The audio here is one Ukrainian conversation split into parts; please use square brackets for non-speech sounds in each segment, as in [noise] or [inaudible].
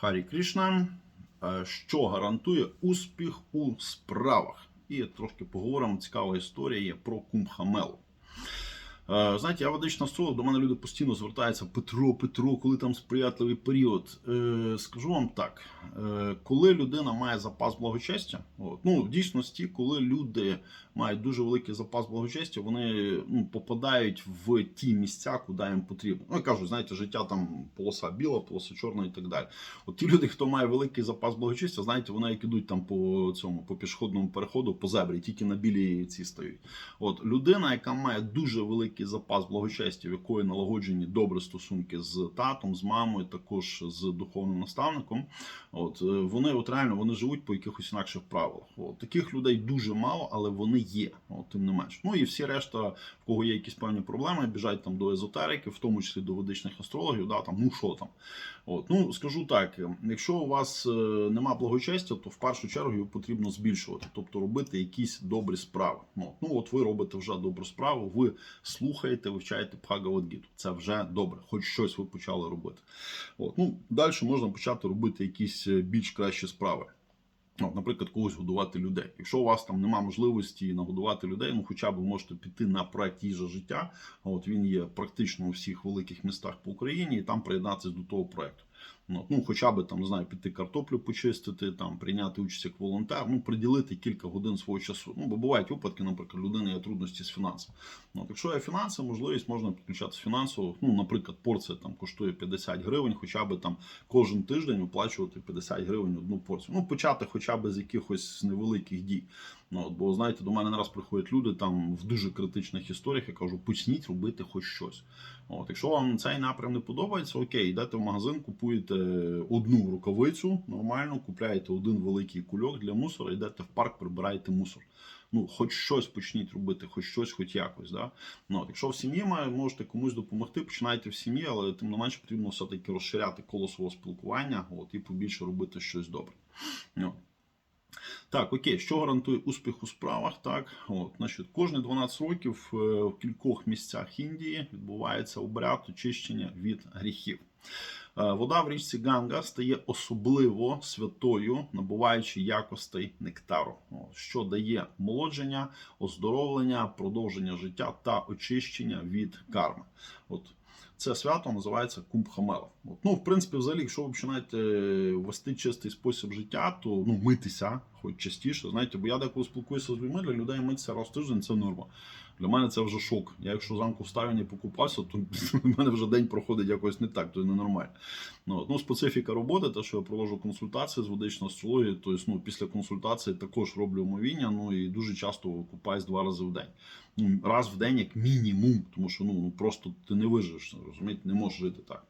Харі Крішна, е, що гарантує успіх у справах. І трошки поговоримо. Цікава історія є про Кумбхамелу. Е, Знаєте, я ведичний астролог, до мене люди постійно звертаються Петро, Петро, коли там сприятливий період. Е, скажу вам так: е, коли людина має запас благочестя, от, ну в дійсності, коли люди мають дуже великий запас благочестя, вони ну, попадають в ті місця, куди їм потрібно. Ну, я кажу, знаєте, життя там полоса біла, полоса чорна і так далі. От ті люди, хто має великий запас благочестя, знаєте, вони як ідуть там по цьому по пішохідному переходу, по зебрі, тільки на білій ці стають. От людина, яка має дуже великий запас благочестя, в якої налагоджені добрі стосунки з татом, з мамою, також з духовним наставником. От е, вони от реально вони живуть по якихось інакших правилах. От таких людей дуже мало, але вони є. От тим не менш. Ну і всі решта, в кого є якісь певні проблеми, біжать там до езотерики, в тому числі до ведичних астрологів. Да, там ну що там. От ну скажу так: якщо у вас е, нема благочестя, то в першу чергу його потрібно збільшувати, тобто робити якісь добрі справи. Ну, ну от ви робите вже добру справу, ви слухаєте, вивчаєте Бхагавадгіту. Це вже добре, хоч щось ви почали робити. От, ну далі можна почати робити якісь е, більш кращі справи. От, наприклад, когось годувати людей. Якщо у вас там немає можливості нагодувати людей, ну хоча б ви можете піти на проект їжа життя. От він є практично у всіх великих містах по Україні, і там приєднатися до того проекту. Ну, ну, хоча б там знаю, піти картоплю почистити, там прийняти участь як волонтер, ну приділити кілька годин свого часу. Ну, бо бувають випадки, наприклад, людини є трудності з фінансами. Ну, якщо є фінанси, можливість можна підключатися фінансово. Ну, наприклад, порція там коштує 50 гривень, хоча б кожен тиждень виплачувати 50 гривень одну порцію. Ну, почати хоча б з якихось невеликих дій. Ну, от, бо знаєте, до мене не раз приходять люди там в дуже критичних історіях. Я кажу, почніть робити хоч щось. От, якщо вам цей напрям не подобається, окей, йдете в магазин, купуєте одну рукавицю нормально, купляєте один великий кульок для мусора, йдете в парк, прибираєте мусор. Ну, хоч щось почніть робити, хоч щось, хоч якось. Да? Ну, якщо в сім'ї можете комусь допомогти, починайте в сім'ї, але тим не менше потрібно все-таки розширяти коло свого спілкування от, і побільше робити щось добре. Ну. Так, окей, що гарантує успіх у справах? Так, от, значить, кожні 12 років е, в кількох місцях Індії відбувається обряд очищення від гріхів. Е, Вода в річці Ганга стає особливо святою, набуваючи якостей нектару, що дає молодження, оздоровлення, продовження життя та очищення від карми. От це свято називається Кумбхамела. От, ну, в принципі, взагалі, якщо ви починаєте вести чистий спосіб життя, то ну, митися хоч частіше. Знаєте, бо я деколи спілкуюся з людьми, для людей митися раз в тиждень це норма. Для мене це вже шок. Я якщо зранку встаю не покупався, то в мене вже день проходить якось не так, то ненормально. Ну, ну, специфіка роботи, те, що я проводжу консультації з ведичної астрології, то ну, після консультації також роблю омовіння, ну і дуже часто купаюсь два рази в день. Ну, раз в день як мінімум, тому що ну, ну просто ти не виживеш, розумієте, не можеш жити так.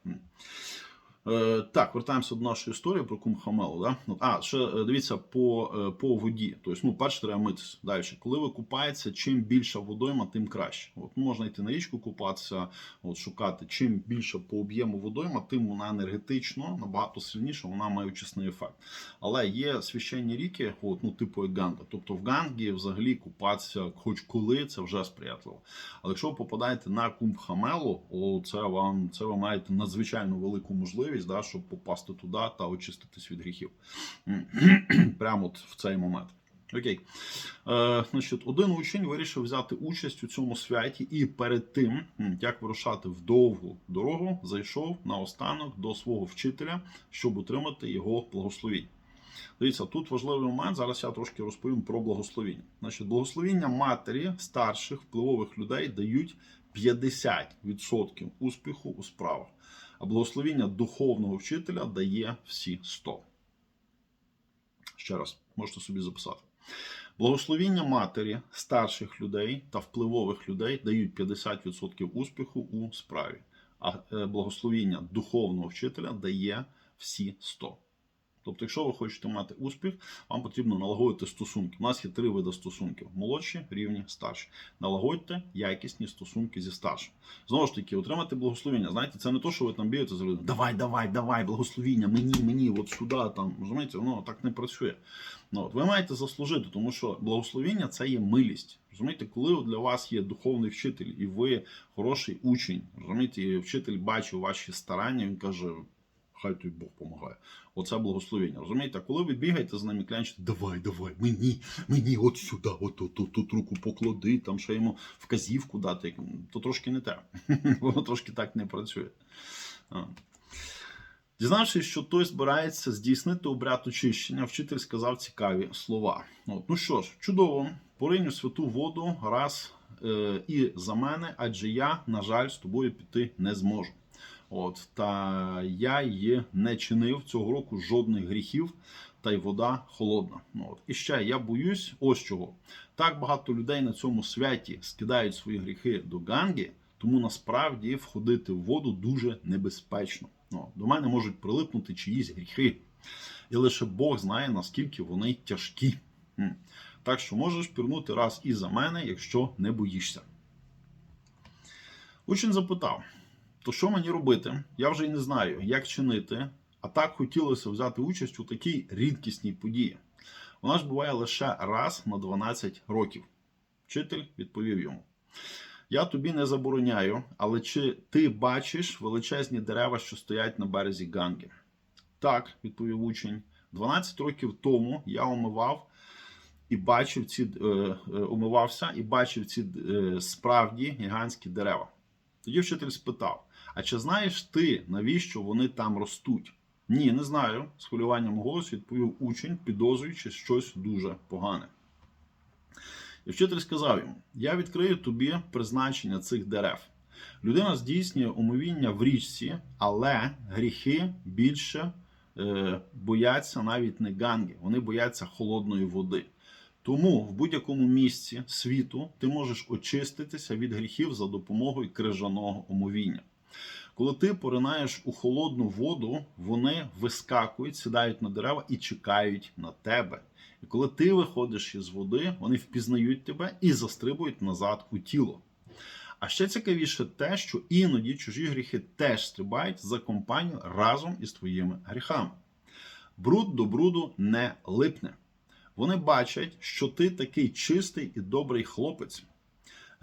Е, так, вертаємося до нашої історії про Кумхамелу. Да? А, ще е, дивіться по, е, по воді. Тобто, ну, перше треба митися. Далі, коли ви купаєтеся, чим більша водойма, тим краще. От, ну, можна йти на річку купатися, от, шукати. Чим більше по об'єму водойма, тим вона енергетично набагато сильніше, вона має очисний ефект. Але є священні ріки, от, ну, типу як Ганга. Тобто в Гангі взагалі купатися хоч коли, це вже сприятливо. Але якщо ви попадаєте на Кумбхамелу, о, це вам це ви маєте надзвичайно велику можливість, да, щоб попасти туди та очиститись від гріхів. [clears throat] Прямо от в цей момент. Окей. Е, значить, один учень вирішив взяти участь у цьому святі і перед тим, як вирушати в довгу дорогу, зайшов наостанок до свого вчителя, щоб отримати його благословіння. Дивіться, тут важливий момент. Зараз я трошки розповім про благословіння. Значить, благословіння матері старших впливових людей дають 50% успіху у справах, благословіння духовного вчителя дає всі 100. Ще раз можете собі записати. Благословіння матері старших людей та впливових людей дають 50% успіху у справі, а е, благословіння духовного вчителя дає всі 100. Тобто, якщо ви хочете мати успіх, вам потрібно налагодити стосунки. У нас є три види стосунків: молодші, рівні, старші. Налагодьте якісні стосунки зі старшим. Знову ж таки, отримати благословіння. Знаєте, це не то, що ви там бієте за людину. Давай, давай, давай, благословіння, мені, мені, от сюди. Там розумієте, воно так не працює. Ну, от, ви маєте заслужити, тому що благословіння це є милість. Розумієте, коли для вас є духовний вчитель, і ви хороший учень, розумієте, і вчитель бачив ваші старання, він каже. Хай тобі Бог допомагає. Оце благословення. Розумієте, коли ви бігаєте за ними клянчите, давай, давай, мені, мені, от сюди, от, от, от, от руку поклади, там ще йому вказівку дати, то трошки не те. [laughs] Воно трошки так не працює. Дізнавшись, що той збирається здійснити обряд очищення, вчитель сказав цікаві слова. От, ну що ж, чудово, пориню святу воду раз е, і за мене, адже я, на жаль, з тобою піти не зможу. От, та я її не чинив цього року жодних гріхів, та й вода холодна. Ну, от. І ще я боюсь, ось чого. Так багато людей на цьому святі скидають свої гріхи до Ганги, тому насправді входити в воду дуже небезпечно. Ну, до мене можуть прилипнути чиїсь гріхи. І лише Бог знає, наскільки вони тяжкі. Так що можеш пірнути раз і за мене, якщо не боїшся. Учень запитав: то що мені робити? Я вже й не знаю, як чинити, а так хотілося взяти участь у такій рідкісній події. Вона ж буває лише раз на 12 років. Вчитель відповів йому. Я тобі не забороняю, але чи ти бачиш величезні дерева, що стоять на березі Ганги? Так, відповів учень. 12 років тому я омивав і бачив ці е, е, і бачив ці е, справді гігантські дерева. Тоді вчитель спитав: А чи знаєш ти, навіщо вони там ростуть? Ні, не знаю. З хвилюванням у голосі відповів учень, підозрюючи щось дуже погане. І вчитель сказав йому: Я відкрию тобі призначення цих дерев. Людина здійснює умовіння в річці, але гріхи більше е, бояться навіть не ганги, вони бояться холодної води. Тому в будь-якому місці світу ти можеш очиститися від гріхів за допомогою крижаного омовіння. Коли ти поринаєш у холодну воду, вони вискакують, сідають на дерева і чекають на тебе. І коли ти виходиш із води, вони впізнають тебе і застрибують назад у тіло. А ще цікавіше те, що іноді чужі гріхи теж стрибають за компанію разом із твоїми гріхами. Бруд до бруду не липне. Вони бачать, що ти такий чистий і добрий хлопець.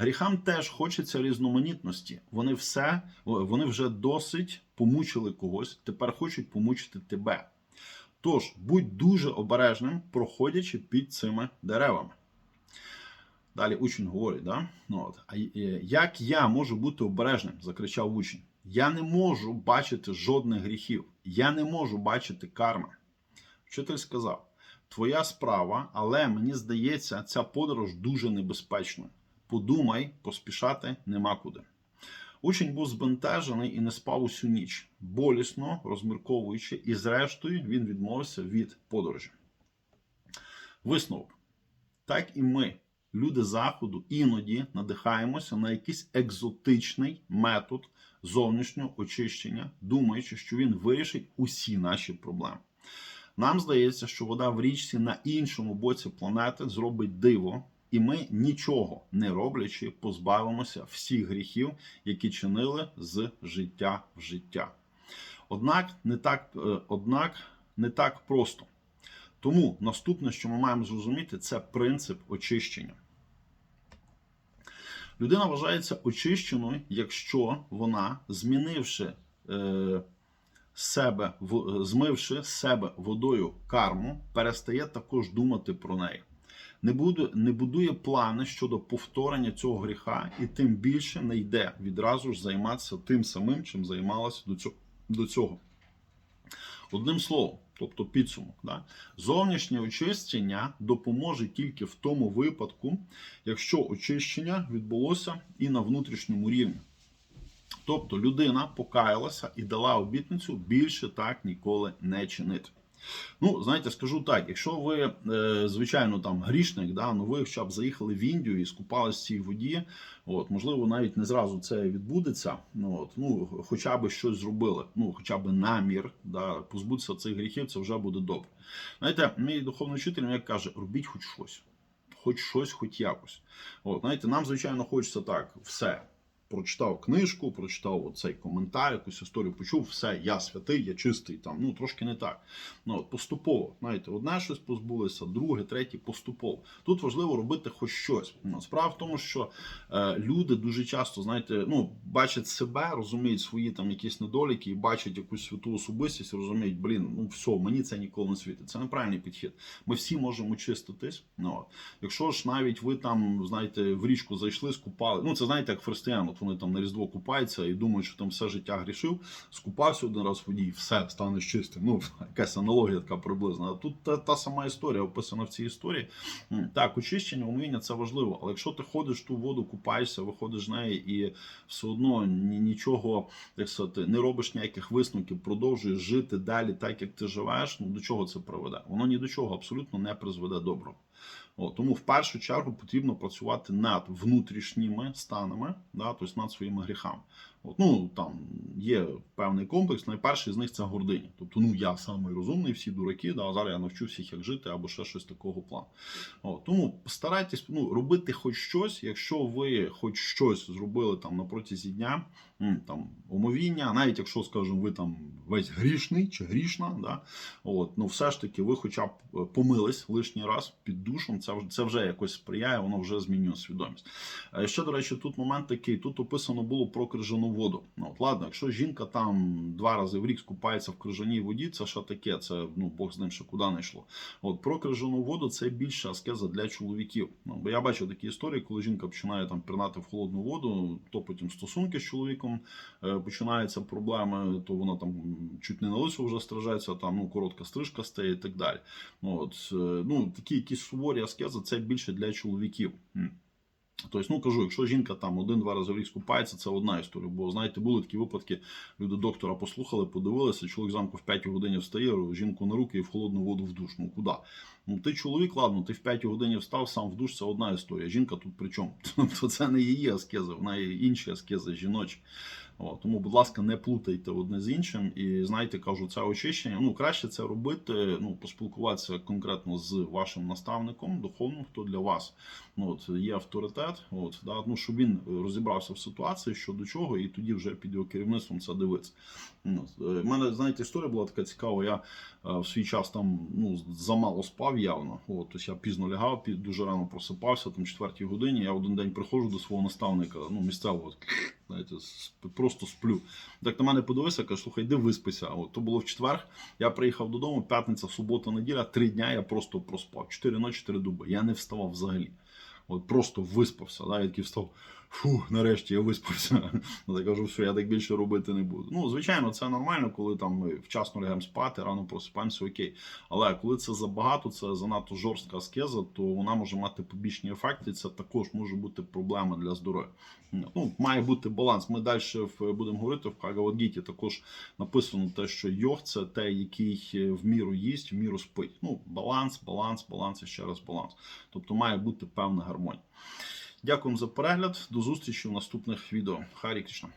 Гріхам теж хочеться різноманітності. Вони все, вони вже досить помучили когось, тепер хочуть помучити тебе. Тож будь дуже обережним, проходячи під цими деревами. Далі учень говорить, да? ну, от, а е, як я можу бути обережним? закричав учень. Я не можу бачити жодних гріхів, я не можу бачити карми. Вчитель сказав: Твоя справа, але мені здається, ця подорож дуже небезпечною. Подумай, поспішати нема куди. Учень був збентежений і не спав усю ніч, болісно розмірковуючи, і зрештою він відмовився від подорожі. Висновок. Так і ми, люди Заходу, іноді надихаємося на якийсь екзотичний метод зовнішнього очищення, думаючи, що він вирішить усі наші проблеми. Нам здається, що вода в річці на іншому боці планети зробить диво, і ми нічого не роблячи, позбавимося всіх гріхів, які чинили з життя в життя. Однак не так, е, однак не так просто. Тому наступне, що ми маємо зрозуміти, це принцип очищення. Людина вважається очищеною, якщо вона, змінивши е, себе, в- змивши себе водою карму, перестає також думати про неї. Не, буде, не будує плани щодо повторення цього гріха, і тим більше не йде відразу ж займатися тим самим, чим займалася до цього. До цього. Одним словом, тобто підсумок, да? зовнішнє очищення допоможе тільки в тому випадку, якщо очищення відбулося і на внутрішньому рівні. Тобто людина покаялася і дала обітницю більше так ніколи не чинити. Ну, знаєте, скажу так: якщо ви, е, звичайно, там грішник, да, ну ви хоча б заїхали в Індію і скупались в цій воді, от, можливо, навіть не зразу це відбудеться. Ну, от, ну, хоча б щось зробили, ну, хоча б намір, да, позбутися цих гріхів, це вже буде добре. Знаєте, мій духовний вчитель як каже, робіть хоч щось. Хоч щось, хоч якось. От, знаєте, нам, звичайно, хочеться так, все прочитав книжку, прочитав цей коментар, якусь історію почув, все, я святий, я чистий. Там ну трошки не так. Ну от поступово, знаєте, одне щось позбулося, друге, третє поступово. Тут важливо робити хоч щось. Ну, справа в тому, що е, люди дуже часто, знаєте, ну бачать себе, розуміють свої там якісь недоліки і бачать якусь святу особистість, розуміють, блін, ну все, мені це ніколи не світить. Це неправильний підхід. Ми всі можемо чиститись. Ну, от. Якщо ж навіть ви там, знаєте, в річку зайшли, скупали. Ну, це знаєте, як християн, вони там на Різдво купаються і думають, що там все життя грішив, скупався один раз в воді, все, станеш чистим. Ну, [laughs] якась аналогія така приблизна. Тут та, та сама історія описана в цій історії. Так, очищення, уміння це важливо. Але якщо ти ходиш в ту воду, купаєшся, виходиш з неї і все одно ні, нічого, як сказати, не робиш ніяких висновків, продовжуєш жити далі так, як ти живеш, ну до чого це приведе? Воно ні до чого абсолютно не призведе доброго. Тому в першу чергу потрібно працювати над внутрішніми станами, да, тобто над своїми гріхами. Ну там є певний комплекс. Найперший з них це гординя. Тобто, ну я самий розумний, всі дураки, да, а зараз я навчу всіх, як жити, або ще щось такого плану. От, тому постарайтесь ну, робити хоч щось, якщо ви хоч щось зробили там на протязі дня, там омовіння, навіть якщо, скажімо, ви там весь грішний чи грішна, да, от, ну все ж таки ви хоча б е, помились лишній раз під душом, це, вже- це вже якось сприяє, воно вже змінює свідомість. Е, Ще, до речі, тут момент такий: тут описано було про крижану воду. Ну, от, ладно, якщо жінка там два рази в рік скупається в крижаній воді, це що таке? Це ну Бог з ним ще куди не йшло. От про крижану воду це більша аскеза для чоловіків. Ну, бо я бачив такі історії, коли жінка починає там пірнати в холодну воду, то потім стосунки з чоловіком е, починаються проблеми, то вона там чуть не на лису вже стражається, там ну коротка стрижка стає і так далі. Ну, От, е, ну такі якісь суворі аскези, це більше для чоловіків. Тобто, ну кажу, якщо жінка там один-два рази в рік скупається, це одна історія. Бо знаєте, були такі випадки, люди доктора послухали, подивилися, чоловік замку в 5 годині встає, жінку на руки і в холодну воду в душ. Ну куди? Ну ти чоловік, ладно, ти в 5 годині встав, сам в душ, це одна історія. Жінка тут при чому? [laughs] Тобто це не її аскези, в неї інші аскези жіночі. Тому, будь ласка, не плутайте одне з іншим. І знаєте, кажу, це очищення. Ну, краще це робити, ну, поспілкуватися конкретно з вашим наставником, духовним, хто для вас ну, от, є авторитет, от, да, ну, щоб він розібрався в ситуації, що до чого, і тоді вже під його керівництвом це дивитися. Ну, У мене, знаєте, історія була така цікава. Я е, в свій час там ну, замало спав явно. От, тобто я пізно лягав, дуже рано просипався, там четвертій годині. Я один день приходжу до свого наставника, ну, місцевого, знаєте, просто сплю. Так на мене подивився, каже, слухай, йди виспися. От, то було в четвер. Я приїхав додому, п'ятниця, субота, неділя, три дня я просто проспав. Чотири ночі, чотири доби. Я не вставав взагалі. От просто виспався. Да? Я такий встав. Фу, нарешті я виспався. [laughs] Я кажу, що я так більше робити не буду. Ну, звичайно, це нормально, коли там ми вчасно лягаємо спати, рано просипаємося, окей. Але коли це забагато, це занадто жорстка аскеза, то вона може мати побічні ефекти. Це також може бути проблема для здоров'я. Ну, має бути баланс. Ми далі будемо говорити в Хагавадгіті. Також написано те, що йог це те, який в міру їсть, в міру спить. Ну, баланс, баланс, баланс і ще раз баланс. Тобто має бути певна гармонія. Дякуємо за перегляд. До зустрічі в наступних відео. Харі Кришна.